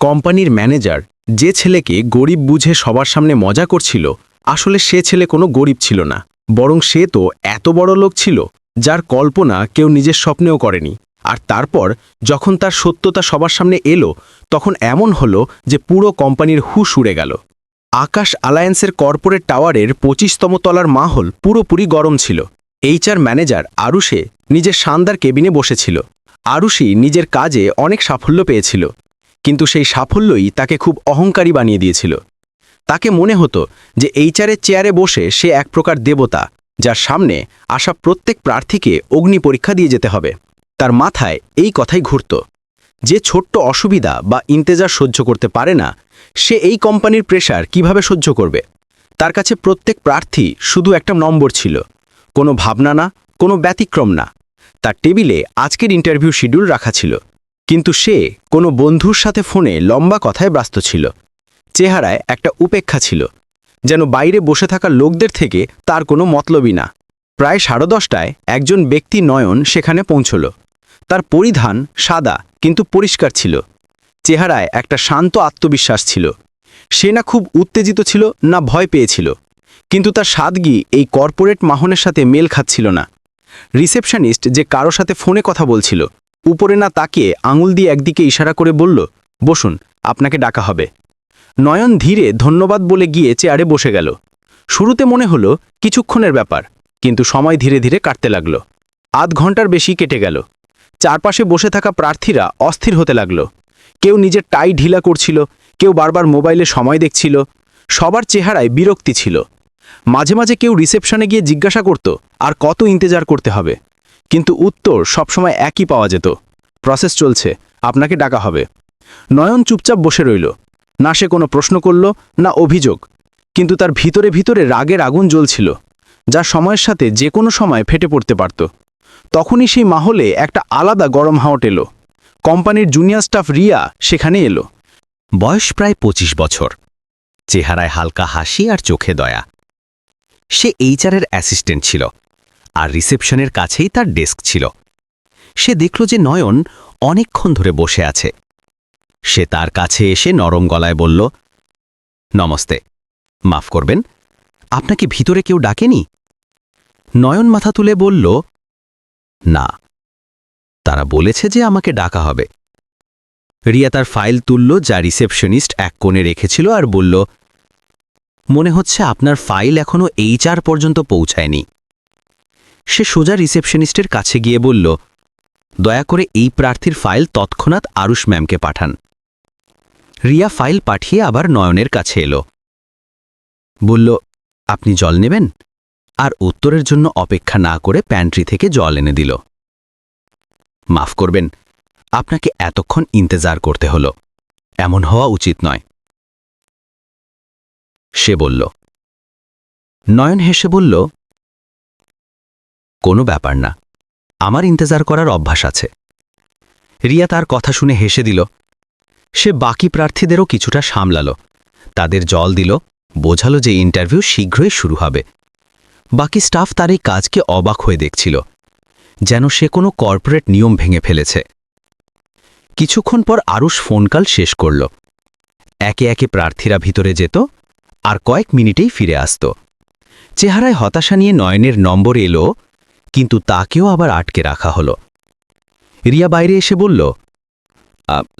কোম্পানির ম্যানেজার যে ছেলেকে গরিব বুঝে সবার সামনে মজা করছিল, আসলে সে ছেলে কোনো গরিব ছিল না, বরং সে তো এত বড় লোক ছিল, যার কল্পনা কেউ নিজের স্বপ্নেও করেনি। আর তারপর যখন তার সত্যতা সবার সামনে এলো, তখন এমন হলো যে পুরো কোম্পানির হুশ উড়ে গেল। আকাশ অ্যালায়েন্সের কর্পোরেট টাওয়ারের পঁচিশতম তলার মাহল পুরোপুরি গরম ছিল। এইচআর ম্যানেজার আরুষে নিজের শানদার কেবিনে বসেছিল। আরুষি নিজের কাজে অনেক সাফল্য পেয়েছিল। কিন্তু সেই সাফল্যই তাকে খুব অহংকারী বানিয়ে দিয়েছিল। তাকে মনে হতো যে এইচআরের চেয়ারে বসে সে এক প্রকার দেবতা, যার সামনে আসা প্রত্যেক প্রার্থীকে অগ্নি পরীক্ষা দিয়ে যেতে হবে। তার মাথায় এই কথাই ঘুরত, যে ছোট্ট অসুবিধা বা ইন্তেজার সহ্য করতে পারে না, সে এই কোম্পানির প্রেশার কীভাবে সহ্য করবে? তার কাছে প্রত্যেক প্রার্থী শুধু একটা নম্বর ছিল, কোনো ভাবনা না, কোনো ব্যতিক্রম না। তার টেবিলে আজকের ইন্টারভিউ শিডিউল রাখা ছিল। কিন্তু সে কোনো বন্ধুর সাথে ফোনে লম্বা কথায় ব্যস্ত ছিল। চেহারায় একটা উপেক্ষা ছিল, যেন বাইরে বসে থাকা লোকদের থেকে তার কোনো মতলবই না। প্রায় সাড়ে দশটায় একজন ব্যক্তি নয়ন সেখানে পৌঁছল। তার পরিধান সাদা, কিন্তু পরিষ্কার ছিল। চেহারায় একটা শান্ত আত্মবিশ্বাস ছিল। সে না খুব উত্তেজিত ছিল, না ভয় পেয়েছিল। কিন্তু তার সাদগি এই কর্পোরেট মাহনের সাথে মেল খাচ্ছিল না। রিসেপশনিস্ট যে কারও সাথে ফোনে কথা বলছিল উপরে না তাকিয়ে আঙুল দিয়ে একদিকে ইশারা করে বলল, বসুন, আপনাকে ডাকা হবে। নয়ন ধীরে ধন্যবাদ বলে গিয়ে চেয়ারে বসে গেল। শুরুতে মনে হলো কিছুক্ষণের ব্যাপার, কিন্তু সময় ধীরে ধীরে কাটতে লাগল। আধ ঘণ্টার বেশি কেটে গেল। চারপাশে বসে থাকা প্রার্থীরা অস্থির হতে লাগল। কেউ নিজের টাই ঢিলা করছিল, কেউ বারবার মোবাইলে সময় দেখছিল, সবার চেহারায় বিরক্তি ছিল। মাঝে মাঝে কেউ রিসেপশনে গিয়ে জিজ্ঞাসা করত, আর কত ইন্তেজার করতে হবে? কিন্তু উত্তর সবসময় একই পাওয়া যেত। প্রসেস চলছে, আপনাকে ডাকা হবে। নয়ন চুপচাপ বসে রইল। না সে কোনো প্রশ্ন করল, না অভিযোগ। কিন্তু তার ভিতরে ভিতরে রাগের আগুন জ্বলছিল, যা সময়ের সাথে যে কোনো সময় ফেটে পড়তে পারত। তখনই সেই মাহলে একটা আলাদা গরম হাওট এলো। কোম্পানির জুনিয়র স্টাফ রিয়া সেখানে এলো। বয়স প্রায় ২৫ বছর। চেহারায় হালকা হাসি আর চোখে দয়া। সে এইচআরের অ্যাসিস্ট্যান্ট ছিল। আর রিসেপশনের কাছেই তার ডেস্ক ছিল। সে দেখল যে নয়ন অনেকক্ষণ ধরে বসে আছে। সে তার কাছে এসে নরম গলায় বলল, নমস্তে, মাফ করবেন, আপনাকে ভিতরে কেউ ডাকেনি? নয়ন মাথা তুলে বলল, না, তারা বলেছে যে আমাকে ডাকা হবে। রিয়া তার ফাইল তুলল, যা রিসেপশনিস্ট এক কোণে রেখেছিল আর বলল, মনে হচ্ছে আপনার ফাইল এখনও এইচআর পর্যন্ত পৌঁছায়নি। সে সোজা রিসেপশনিস্টের কাছে গিয়ে বলল, দয়া করে এই প্রার্থীর ফাইল তৎক্ষণাৎ আরুষ ম্যামকে পাঠান। রিয়া ফাইল পাঠিয়ে আবার নয়নের কাছে এলো। বলল, আপনি জল নেবেন? আর উত্তরের জন্য অপেক্ষা না করে প্যান্ট্রি থেকে জল এনে দিল। মাফ করবেন, আপনাকে এতক্ষণ ইন্তেজার করতে হল। এমন হওয়া উচিত নয়। সে বলল। নয়ন হেসে বলল কোনো ব্যাপার না। আমার ইন্তজার করার অভ্যাস আছে। রিয়া তার কথা শুনে হেসে দিল, সে বাকি প্রার্থীদেরও কিছুটা সামলাল। তাদের জল দিল, বোঝালো যে ইন্টারভিউ শীঘ্রই শুরু হবে। বাকি স্টাফ তার এই কাজকে অবাক হয়ে দেখছিল, যেন সে কোনো কর্পোরেট নিয়ম ভেঙে ফেলেছে। কিছুক্ষণ পর আরুষ ফোনকাল শেষ করল। একে একে প্রার্থীরা ভিতরে যেত আর কয়েক মিনিটেই ফিরে আসত। চেহারায় হতাশা নিয়ে নয়নের নম্বর এলো কিন্তু তাকেও আবার আটকে রাখা হলো। রিয়া বাইরে এসে বলল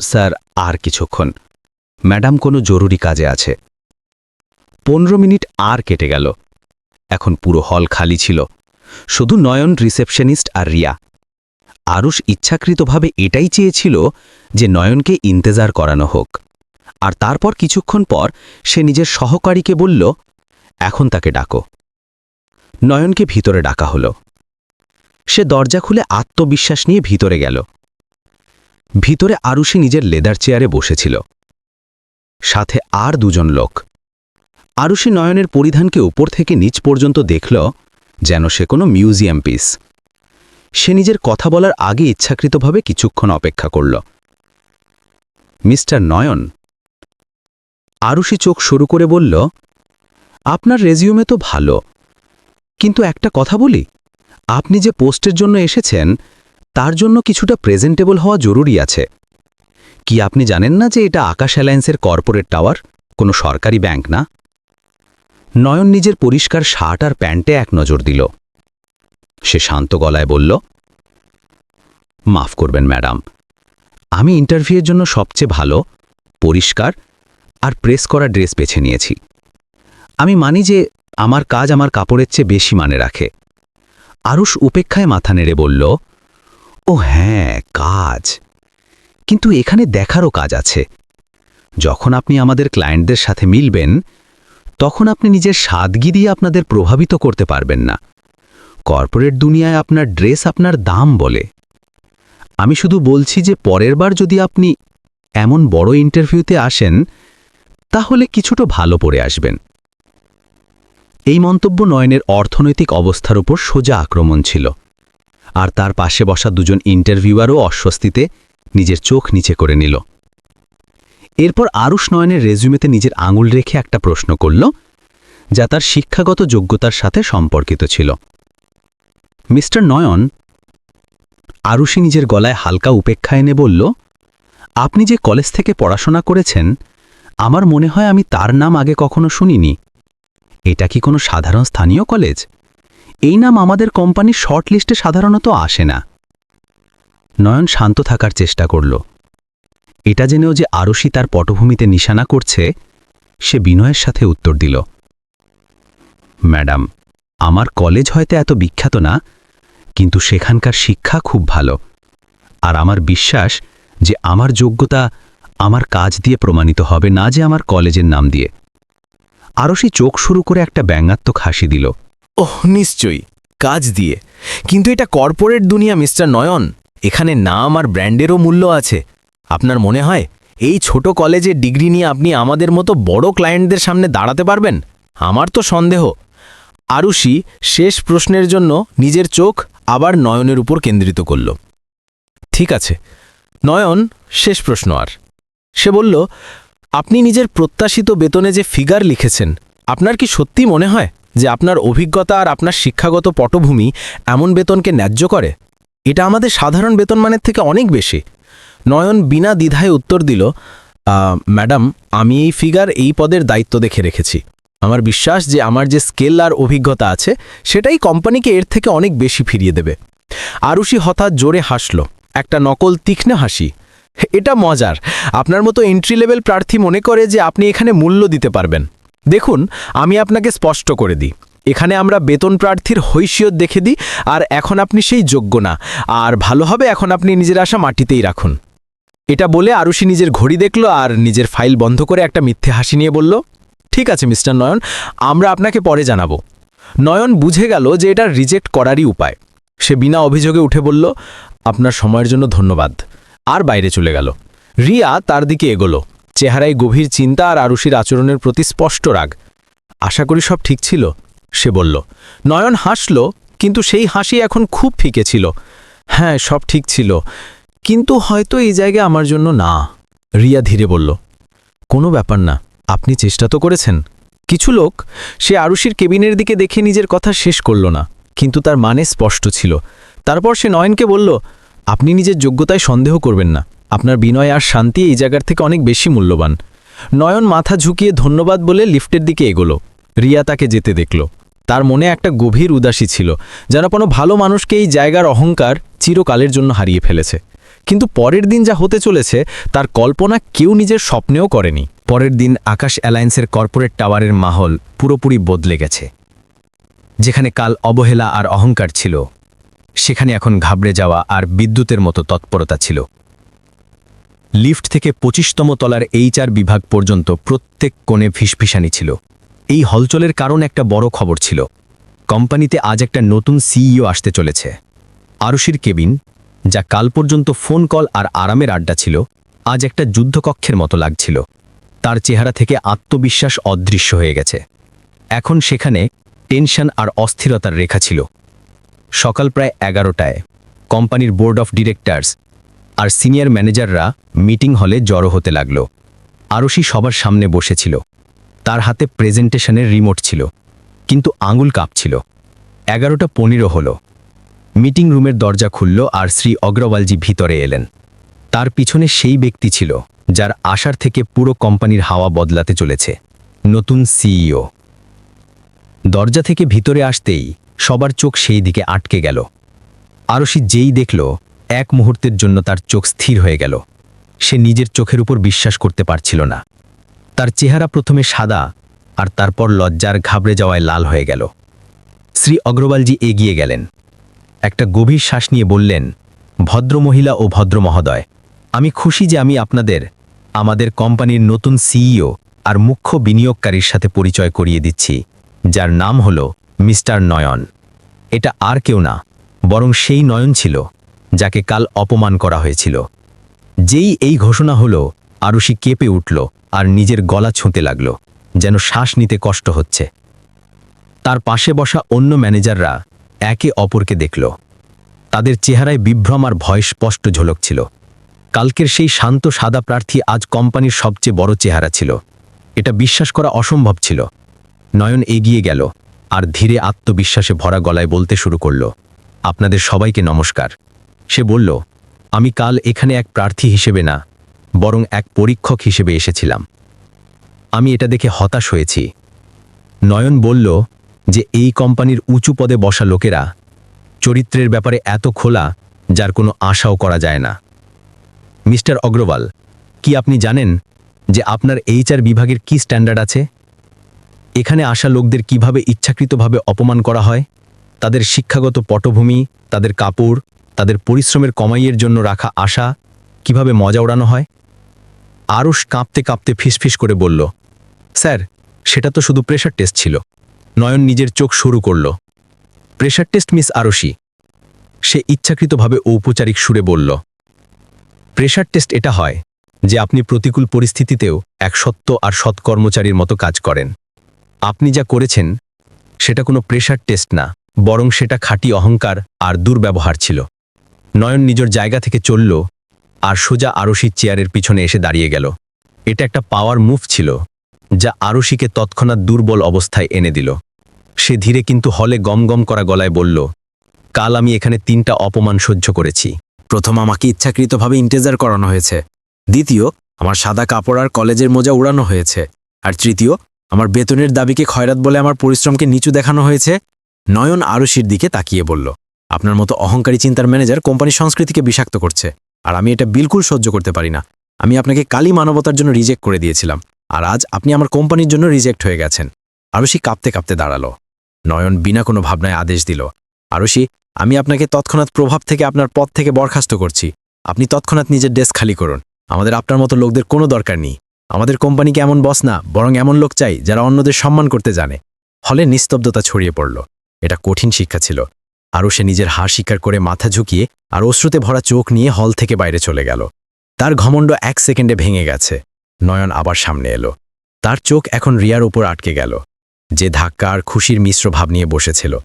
স্যার, আর কিছুক্ষণ। ম্যাডাম কোনো জরুরি কাজে আছে। পনেরো মিনিট আর কেটে গেল। এখন পুরো হল খালি ছিল। শুধু নয়ন, রিসেপশনিস্ট আর রিয়া। আরুষ ইচ্ছাকৃতভাবে এটাই চেয়েছিল যে নয়নকে ইন্তেজার করানো হোক। আর তারপর কিছুক্ষণ পর সে নিজের সহকারীকে বলল, এখন তাকে ডাকো। নয়নকে ভিতরে ডাকা হলো। সে দরজা খুলে আত্মবিশ্বাস নিয়ে ভিতরে গেল। ভিতরে আরুষি নিজের লেদার চেয়ারে বসেছিল। সাথে আর দুজন লোক। আরুষি নয়নের পরিধানকে উপর থেকে নিচ পর্যন্ত দেখল যেন সে কোনো মিউজিয়াম পিস। সে নিজের কথা বলার আগে ইচ্ছাকৃতভাবে কিছুক্ষণ অপেক্ষা করল। মিস্টার নয়ন? আরুষি চোখ শুরু করে বলল, আপনার রেজিউমে তো ভালো। কিন্তু একটা কথা বলি আপনি যে পোস্টের জন্য এসেছেন, তার জন্য কিছুটা প্রেজেন্টেবল হওয়া জরুরি আছে। কি আপনি জানেন না যে এটা আকাশ অ্যালায়েন্সের কর্পোরেট টাওয়ার? কোনো সরকারি ব্যাংক না? নয়ন নিজের পরিষ্কার শার্ট আর প্যান্টে এক নজর দিল। সে শান্ত গলায় বলল, মাফ করবেন, ম্যাডাম। আমি ইন্টারভিউয়ের জন্য সবচেয়ে ভালো, পরিষ্কার আর প্রেস করা ড্রেস বেছে নিয়েছি। আমি মানি যে আমার কাজ আমার কাপড়ের চেয়ে বেশি মানে রাখে। আরুষ উপেক্ষায় মাথা নেড়ে বলল, ও হ্যাঁ কাজ। কিন্তু এখানে দেখারও কাজ আছে। যখন আপনি আমাদের ক্লায়েন্টদের সাথে মিলবেন, তখন আপনি নিজের সাদগি দিয়ে আপনাদের প্রভাবিত করতে পারবেন না। কর্পোরেট দুনিয়ায় আপনার ড্রেস আপনার দাম বলে। আমি শুধু বলছি যে পরের বার যদি আপনি এমন বড় ইন্টারভিউতে আসেন, তাহলে কিছুটা ভালো পড়ে আসবেন। এই মন্তব্য নয়নের অর্থনৈতিক অবস্থার উপর সোজা আক্রমণ ছিল। আর তার পাশে বসা দুজন ইন্টারভিউয়ারও অস্বস্তিতে নিজের চোখ নিচে করে নিল। এরপর আরুষ নয়নের রেজুমেতে নিজের আঙুল রেখে একটা প্রশ্ন করল, যা তার শিক্ষাগত যোগ্যতার সাথে সম্পর্কিত ছিল। মিস্টার নয়ন আরুষি নিজের গলায় হালকা উপেক্ষা এনে বলল, আপনি যে কলেজ থেকে পড়াশোনা করেছেন, আমার মনে হয় আমি তার নাম আগে কখনো শুনিনি। এটা কি কোনো সাধারণ স্থানীয় কলেজ? এই নাম আমাদের কোম্পানির শর্ট লিস্টে সাধারণত আসে না। নয়ন শান্ত থাকার চেষ্টা করল। এটা জেনেও যে আরশি তার পটভূমিতে নিশানা করছে, সে বিনয়ের সাথে উত্তর দিল। ম্যাডাম, আমার কলেজ হয়তো এত বিখ্যাত না, কিন্তু সেখানকার শিক্ষা খুব ভালো। আর আমার বিশ্বাস যে আমার যোগ্যতা আমার কাজ দিয়ে প্রমাণিত হবে, না যে আমার কলেজের নাম দিয়ে। আরশি চোখ শুরু করে একটা ব্যঙ্গাত্মক হাসি দিল। ওহ, নিশ্চয়ই, কাজ দিয়ে। কিন্তু এটা কর্পোরেট দুনিয়া, মিস্টার নয়ন। এখানে নাম আর ব্র্যান্ডেরও মূল্য আছে। আপনার মনে হয় এই ছোট কলেজে ডিগ্রি নিয়ে আপনি আমাদের মতো বড় ক্লায়েন্টদের সামনে দাঁড়াতে পারবেন? আমার তো সন্দেহ। আরুষি শেষ প্রশ্নের জন্য নিজের চোখ আবার নয়নের উপর কেন্দ্রিত করল। ঠিক আছে, নয়ন, শেষ প্রশ্ন আর। সে বলল আপনি নিজের প্রত্যাশিত বেতনে যে ফিগার লিখেছেন, আপনার কি সত্যি মনে হয় যে আপনার অভিজ্ঞতা আর আপনার শিক্ষাগত পটভূমি এমন বেতনকে ন্যায্য করে? এটা আমাদের সাধারণ বেতনমানের থেকে অনেক বেশি। নয়ন বিনা দ্বিধায় উত্তর দিল ম্যাডাম, আমি এই ফিগার এই পদের দায়িত্ব দেখে রেখেছি। আমার বিশ্বাস যে আমার যে স্কেল আর অভিজ্ঞতা আছে, সেটাই কোম্পানিকে এর থেকে অনেক বেশি ফিরিয়ে দেবে। আরুষি হঠাৎ জোরে হাসল, একটা নকল তীক্ষ্ণ হাসি। এটা মজার। আপনার মতো এন্ট্রি লেভেল প্রার্থী মনে করে যে আপনি এখানে মূল্য দিতে পারবেন। দেখুন, আমি আপনাকে স্পষ্ট করে দিই। এখানে আমরা বেতন প্রার্থীর হৈসিয়ত দেখে দিই, আর এখন আপনি সেই যোগ্য না। আর ভালো হবে এখন আপনি নিজের আশা মাটিতেই রাখুন। এটা বলে আরুষি নিজের ঘড়ি দেখল আর নিজের ফাইল বন্ধ করে একটা মিথ্যে হাসি নিয়ে বলল, ঠিক আছে, মিস্টার নয়ন, আমরা আপনাকে পরে জানাব। নয়ন বুঝে গেল যে এটা রিজেক্ট করারই উপায়। সে বিনা অভিযোগে উঠে বলল, আপনার সময়ের জন্য ধন্যবাদ। আর বাইরে চলে গেল। রিয়া তার দিকে এগোলো। চেহারায় গভীর চিন্তা আর আরুষির আচরণের প্রতি স্পষ্ট রাগ। আশা করি সব ঠিক ছিল, সে বলল। নয়ন হাসল, কিন্তু সেই হাসি এখন খুব ফিকে ছিল। হ্যাঁ সব ঠিক ছিল, কিন্তু হয়তো এই জায়গা আমার জন্য না। রিয়া ধীরে বলল, কোনো ব্যাপার না, আপনি চেষ্টা তো করেছেন। কিছু লোক, সে আরুষির কেবিনের দিকে দেখে নিজের কথা শেষ করল না, কিন্তু তার মানে স্পষ্ট ছিল। তারপর সে নয়নকে বলল আপনি নিজের যোগ্যতায় সন্দেহ করবেন না। আপনার বিনয় আর শান্তি এই জায়গার থেকে অনেক বেশি মূল্যবান। নয়ন মাথা ঝুঁকিয়ে ধন্যবাদ বলে লিফটের দিকে এগোলো। রিয়া তাকে যেতে দেখল। তার মনে একটা গভীর উদাসী ছিল, যেন কোনো ভালো মানুষকে এই জায়গার অহংকার চিরকালের জন্য হারিয়ে ফেলেছে। কিন্তু পরের দিন যা হতে চলেছে, তার কল্পনা কেউ নিজের স্বপ্নেও করেনি। পরের দিন আকাশ অ্যালায়েন্সের কর্পোরেট টাওয়ারের মাহল পুরোপুরি বদলে গেছে। যেখানে কাল অবহেলা আর অহংকার ছিল সেখানে এখন ঘাবড়ে যাওয়া আর বিদ্যুতের মতো তৎপরতা ছিল। লিফট থেকে পঁচিশতম তলার এইচআর বিভাগ পর্যন্ত প্রত্যেক কোণে ফিসফিসানি ছিল। এই হলচলের কারণ একটা বড় খবর ছিল। কোম্পানিতে আজ একটা নতুন সিইও আসতে চলেছে। আরুষির কেবিন, যা কাল পর্যন্ত ফোন কল আর আরামের আড্ডা ছিল, আজ একটা যুদ্ধকক্ষের মতো লাগছিল। তার চেহারা থেকে আত্মবিশ্বাস অদৃশ্য হয়ে গেছে। এখন সেখানে টেনশন আর অস্থিরতার রেখা ছিল। সকাল প্রায় এগারোটায়। কোম্পানির বোর্ড অফ ডিরেক্টরস আর সিনিয়র ম্যানেজাররা মিটিং হলে জড়ো হতে লাগল। আরশি সবার সামনে বসেছিল। তার হাতে প্রেজেন্টেশনের রিমোট ছিল, কিন্তু আঙুল কাঁপছিল। এগারোটা পনেরো হলো। মিটিং রুমের দরজা খুলল আর শ্রী অগ্রওয়ালজি ভিতরে এলেন। তার পিছনে সেই ব্যক্তি ছিল, যার আশার থেকে পুরো কোম্পানির হাওয়া বদলাতে চলেছে। নতুন সিইও। দরজা থেকে ভিতরে আসতেই সবার চোখ সেই দিকে আটকে গেল। আরশি যেই দেখল, এক মুহূর্তের জন্য তার চোখ স্থির হয়ে গেল। সে নিজের চোখের উপর বিশ্বাস করতে পারছিল না। তার চেহারা প্রথমে সাদা, আর তারপর লজ্জার ঘাবড়ে যাওয়ায় লাল হয়ে গেল। শ্রী অগ্রওয়ালজি এগিয়ে গেলেন। একটা গভীর শ্বাস নিয়ে বললেন ভদ্র মহিলা ও ভদ্র মহোদয় আমি খুশি যে আমি আপনাদের, আমাদের কোম্পানির নতুন সিইও আর মুখ্য বিনিয়োগকারীর সাথে পরিচয় করিয়ে দিচ্ছি, যার নাম হল মিস্টার নয়ন। এটা আর কেউ না, বরং সেই নয়ন ছিল, যাকে কাল অপমান করা হয়েছিল। যেই এই ঘোষণা হলো, আরুষি কেঁপে উঠল আর নিজের গলা ছুঁতে লাগল, যেন শ্বাস নিতে কষ্ট হচ্ছে। তার পাশে বসা অন্য ম্যানেজাররা একে অপরকে দেখল। তাদের চেহারায় বিভ্রম আর ভয় স্পষ্ট ঝলক ছিল। কালকের সেই শান্ত সাদা প্রার্থী আজ কোম্পানির সবচেয়ে বড় চেহারা ছিল। এটা বিশ্বাস করা অসম্ভব ছিল। নয়ন এগিয়ে গেল আর ধীরে আত্মবিশ্বাসে ভরা গলায় বলতে শুরু করল, আপনাদের সবাইকে নমস্কার। সে বলল, আমি কাল এখানে এক প্রার্থী হিসেবে না, বরং এক পরীক্ষক হিসেবে এসেছিলাম। আমি এটা দেখে হতাশ হয়েছি। নয়ন বলল, যে এই কোম্পানির উঁচু পদে বসা লোকেরা চরিত্রের ব্যাপারে এত খোলা, যার কোনো আশাও করা যায় না। মিস্টার অগ্রওয়াল, কি আপনি জানেন যে আপনার এইচআর বিভাগের কি স্ট্যান্ডার্ড আছে? এখানে আসা লোকদের কীভাবে ইচ্ছাকৃতভাবে অপমান করা হয়? তাদের শিক্ষাগত পটভূমি, তাদের কাপড়, তাদের পরিশ্রমের কমাইয়ের জন্য রাখা আশা কীভাবে মজা ওড়ানো হয়? আরুষ কাঁপতে কাঁপতে ফিসফিস করে বলল, স্যার, সেটা তো শুধু প্রেশার টেস্ট ছিল। নয়ন নিজের চোখ শুরু করল। প্রেশার টেস্ট মিস আরশি সে ইচ্ছাকৃতভাবে ঔপচারিক সুরে বলল প্রেশার টেস্ট এটা হয় যে আপনি প্রতিকূল পরিস্থিতিতেও এক সত্য আর সৎকর্মচারীর মতো কাজ করেন। আপনি যা করেছেন, সেটা কোনো প্রেশার টেস্ট না, বরং সেটা খাঁটি অহংকার আর দুর্ব্যবহার ছিল। নয়ন নিজের জায়গা থেকে চলল আর সোজা আরশির চেয়ারের পিছনে এসে দাঁড়িয়ে গেল। এটা একটা পাওয়ার মুভ ছিল, যা আরশিকে তৎক্ষণাৎ দুর্বল অবস্থায় এনে দিল। সে ধীরে কিন্তু হলে গম গম করা গলায় বলল, কাল আমি এখানে তিনটা অপমান সহ্য করেছি। প্রথম আমাকে ইচ্ছাকৃতভাবে ইন্টেজার করানো হয়েছে। দ্বিতীয়, আমার সাদা কাপড় আর কলেজের মোজা উড়ানো হয়েছে। আর তৃতীয় আমার বেতনের দাবিকে খয়রাত বলে আমার পরিশ্রমকে নিচু দেখানো হয়েছে। নয়ন আরশির দিকে তাকিয়ে বলল, আপনার মতো অহংকারী চিন্তার ম্যানেজার কোম্পানির সংস্কৃতিকে বিষাক্ত করছে, আর আমি এটা বিলকুল সহ্য করতে পারি না। আমি আপনাকে কালি মানবতার জন্য রিজেক্ট করে দিয়েছিলাম, আর আজ আপনি আমার কোম্পানির জন্য রিজেক্ট হয়ে গেছেন। আরশি কাঁপতে কাঁপতে দাঁড়াল। নয়ন বিনা কোনো ভাবনায় আদেশ দিল, আরশি, আমি আপনাকে তৎক্ষণাৎ প্রভাব থেকে আপনার পদ থেকে বরখাস্ত করছি। আপনি তৎক্ষণাৎ নিজের ডেস্ক খালি করুন। আমাদের আপনার মতো লোকদের কোনো দরকার নেই। আমাদের কোম্পানিকে এমন বস না, বরং এমন লোক চাই যারা অন্যদের সম্মান করতে জানে। হলে নিস্তব্ধতা ছড়িয়ে পড়ল। এটা কঠিন শিক্ষা ছিল। আরও সে নিজের হার স্বীকার করে মাথা ঝুঁকিয়ে আর অশ্রুতে ভরা চোখ নিয়ে হল থেকে বাইরে চলে গেল। তার ঘমণ্ড এক সেকেন্ডে ভেঙে গেছে। নয়ন আবার সামনে এলো। তার চোখ এখন রিয়ার উপর আটকে গেল। যে ধাক্কা আর খুশির মিশ্র ভাব নিয়ে বসেছিল।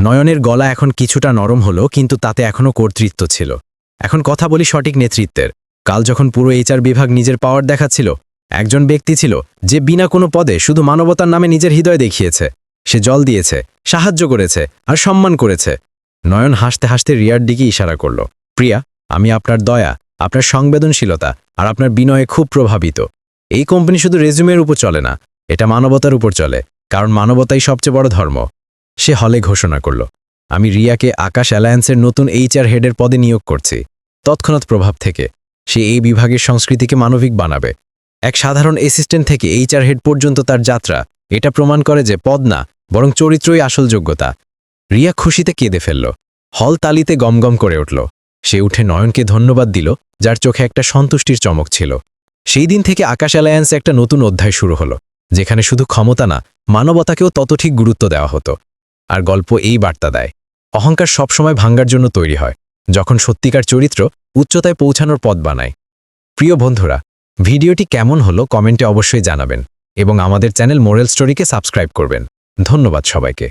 নয়নের গলা এখন কিছুটা নরম হলো, কিন্তু তাতে এখনও কর্তৃত্ব ছিল। এখন কথা বলি সঠিক নেতৃত্বের। কাল যখন পুরো এইচআর বিভাগ নিজের পাওয়ার দেখাচ্ছিল একজন ব্যক্তি ছিল যে বিনা কোনো পদে শুধু মানবতার নামে নিজের হৃদয় দেখিয়েছে। সে জল দিয়েছে, সাহায্য করেছে আর সম্মান করেছে। নয়ন হাসতে হাসতে রিয়ার দিকে ইশারা করল, প্রিয়া, আমি আপনার দয়া, আপনার সংবেদনশীলতা আর আপনার বিনয়ে খুব প্রভাবিত। এই কোম্পানি শুধু রেজুমের উপর চলে না, এটা মানবতার উপর চলে, কারণ মানবতাই সবচেয়ে বড় ধর্ম। সে হলে ঘোষণা করল, আমি রিয়াকে আকাশ অ্যালায়েন্সের নতুন এইচআর হেডের পদে নিয়োগ করছি। তৎক্ষণাৎ প্রভাব থেকে, সে এই বিভাগের সংস্কৃতিকে মানবিক বানাবে। এক সাধারণ অ্যাসিস্ট্যান্ট থেকে এইচআর হেড পর্যন্ত তার যাত্রা। এটা প্রমাণ করে যে পদ না বরং চরিত্রই আসল যোগ্যতা। রিয়া খুশিতে কেঁদে ফেলল। হল তালিতে গমগম করে উঠল। সে উঠে নয়নকে ধন্যবাদ দিল, যার চোখে একটা সন্তুষ্টির চমক ছিল। সেই দিন থেকে আকাশ অ্যালায়েন্স একটা নতুন অধ্যায় শুরু হলো, যেখানে শুধু ক্ষমতা না, মানবতাকেও তত ঠিক গুরুত্ব দেওয়া হতো। আর গল্প এই বার্তা দেয়, অহংকার সবসময় ভাঙ্গার জন্য তৈরি হয়, যখন সত্যিকার চরিত্র উচ্চতায় পৌঁছানোর পথ বানায়। প্রিয় বন্ধুরা ভিডিওটি কেমন হলো কমেন্টে অবশ্যই জানাবেন এবং আমাদের চ্যানেল মোরেল স্টোরিকে সাবস্ক্রাইব করবেন। ধন্যবাদ সবাইকে।